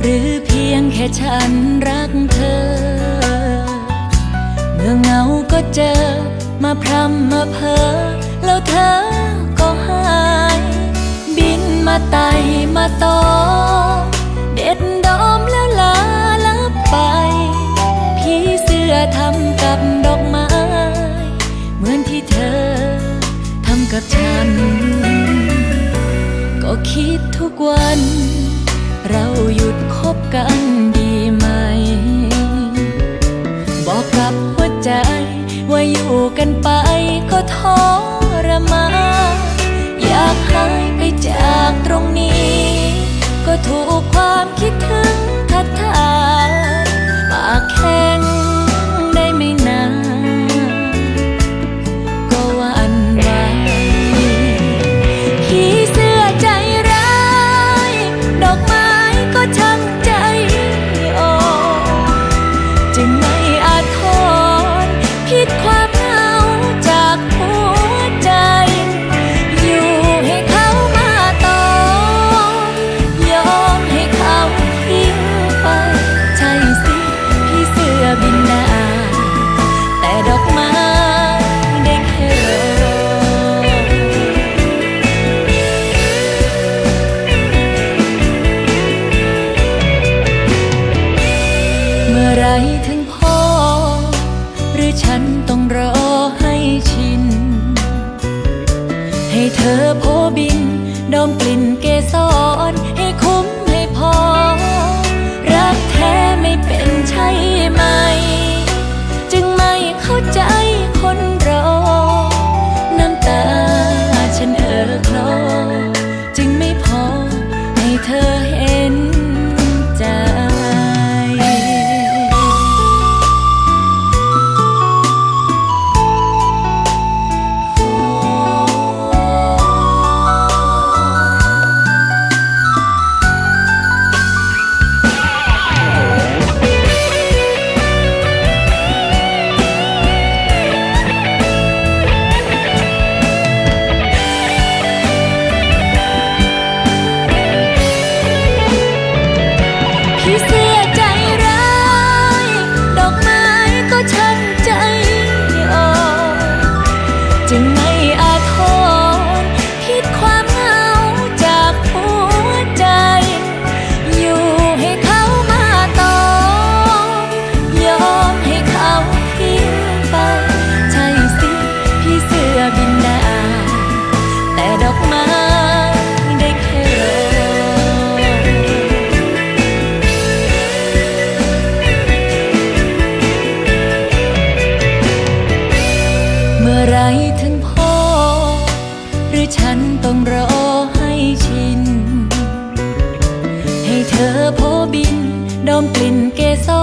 หรือเพียงแค่ฉันรักเธอ เมื่อเหงาก็เจอ มาพรำมาเพอแล้วเธอก็หาย บินมาไต่มาตอมเด็ดดอมแล้วลาลับไป พี่เสื้อทำกับดอกไม้ เหมือนที่เธอทำกับฉัน ก็คิดทุกวัน เราหยุดค บกันดีไหม บอกกับหัวใจ ว่าอยู่กันไปก็ทรมานอยากหายไปจากตรงนี้ ก็ถูก ฉันต้องรอให้ชิน ให้เธอโพบิน ดมกลิ่นเกสรให้คุ้ม มกลิ่นเกส